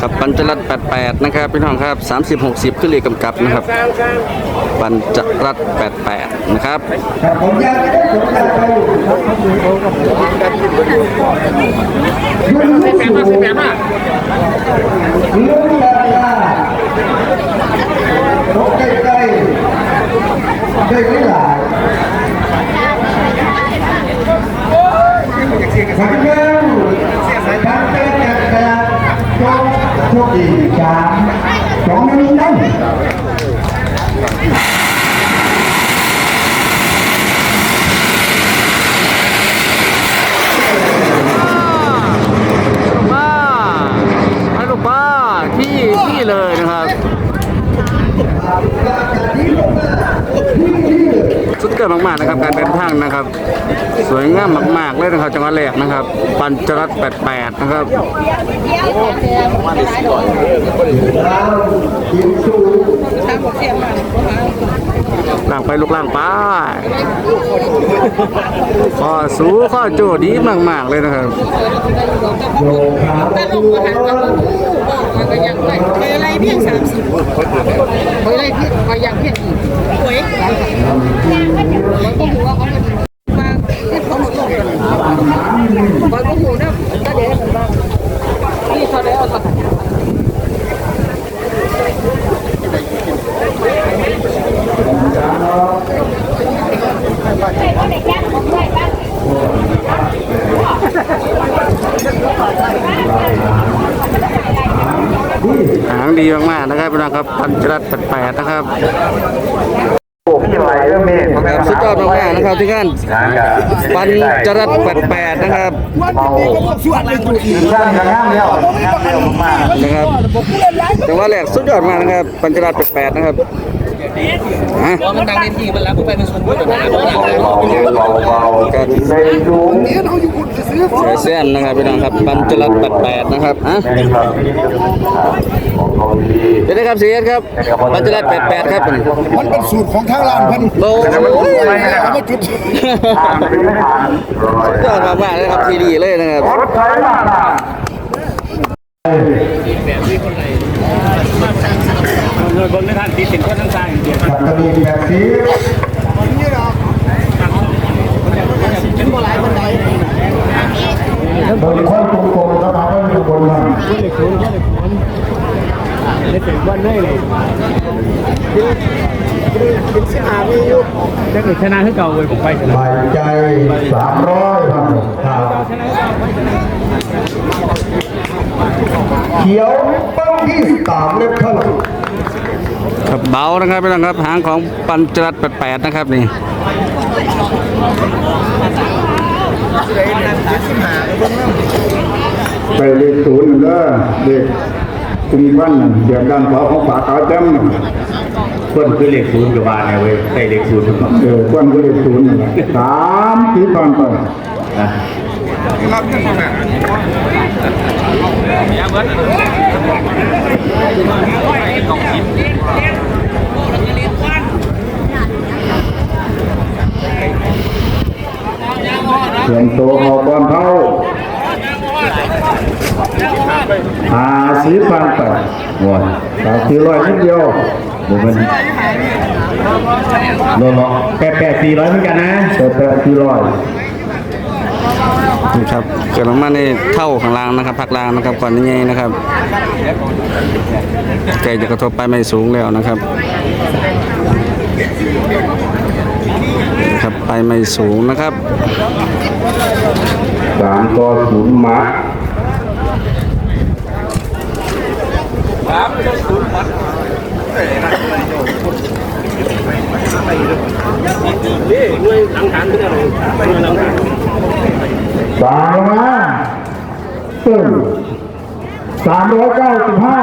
ครับปัญจรัต88นะครับพี่น้องครับ30 60ขึ้นเลขกำกับนะครับ ปัญจรัต88นะครับครับผมยากจะได้ โชคดีสามสองหนึ่งได้ ป้าให้ลูกป้าที่ที่เลยนะครับ สุดยอดมากๆนะครับการเดินทางนะครับ สวยงามมากๆเลยนะครับจังหวัดแรกนะครับ ปัญจรัต88 นะครับ ล่างไปลูกล่างไปข้อสูข้อโจดีมาก ๆ เลยนะครับตลกมหันกับผู้บอกมาก็ยังไปไปอะไรเพียงสามสิบไปอะไรเพียงไปยังเพียงอีกหวยยังก็หัวเขามันมาที่เขาหมดลงกันมันก็หัวนะก็เดี๋ยวมันบ้างนี่เขาได้เอาสัก หางดีมากๆนะครับพี่น้องครับปัญจรัต88นะครับพี่ไร้เมฆสุดยอดมากๆนะครับที่งานปัญจรัต88นะครับสร้างกระทั่งแล้วงานเร็วมากนะครับจังหวัดแรกสุดยอดมากนะครับปัญจรัต88นะครับ ฮะมันดังในที่มันแล้วผมไปเป็นส่วนร่วมนะเบาเบาๆกันในสูงเสียเส้นนะครับพี่น้องครับปัญจรัต88นะครับฮะในความที่ของเขาดีเดี๋ยวนะครับเสียครับปัญจรัต88ครับมันเป็นสูตรของทางร้านเพิ่นโอ้โหเอามาจุดทางเป็นไม่ผ่านรอยสุดยอดมากๆเลยครับทีดีเลยนะครับรถไฟมาล่ะเงินบนไม่ทันตีสินคนทั้ง มีแบบนี้โดยคนกลมๆนะครับไม่มีคนมาได้ถึงวันได้เลยได้ถึงชนะที่เก่าเลยผมไปชนะใจสามร้อยครับเขียวต้องที่สามเล็บเท่าไหร่ ครับเบานะครับพี่น้องครับหางของปัญจรัต88นะครับนี่ไปเลขศูนย์เด้อเลขคุมวันนั่นเดี๋ยวการขอของฝากขาวจำนั่นคนคือเลขศูนย์อยู่บ้านเนี่ยเว้ยใส่เลขศูนย์ทุกคนเออควรก็เลขศูนย์นั่นแหละสามที่ตอนไปนะ เขียนโตออกบอลเท่าหาสีพันไปโอ้ยสามสี่ร้อยนิดเดียวบุมันโลโลแปดแปดสี่ร้อยเหมือนกันนะแต่แต่สี่ร้อยนี่ครับเกิดลงมาในเท่าข้างล่างนะครับพักล่างนะครับก่อนนี้นะครับใกลจะกระทบไปไม่สูงแล้วนะครับ ครับไปไม่สูงนะครับสามต่อศูนย์หมานี่เงินหลังฐานไม่ได้เลยเงินหลังฐาสามมาตึ้งสามร้อยเก้าสิบห้า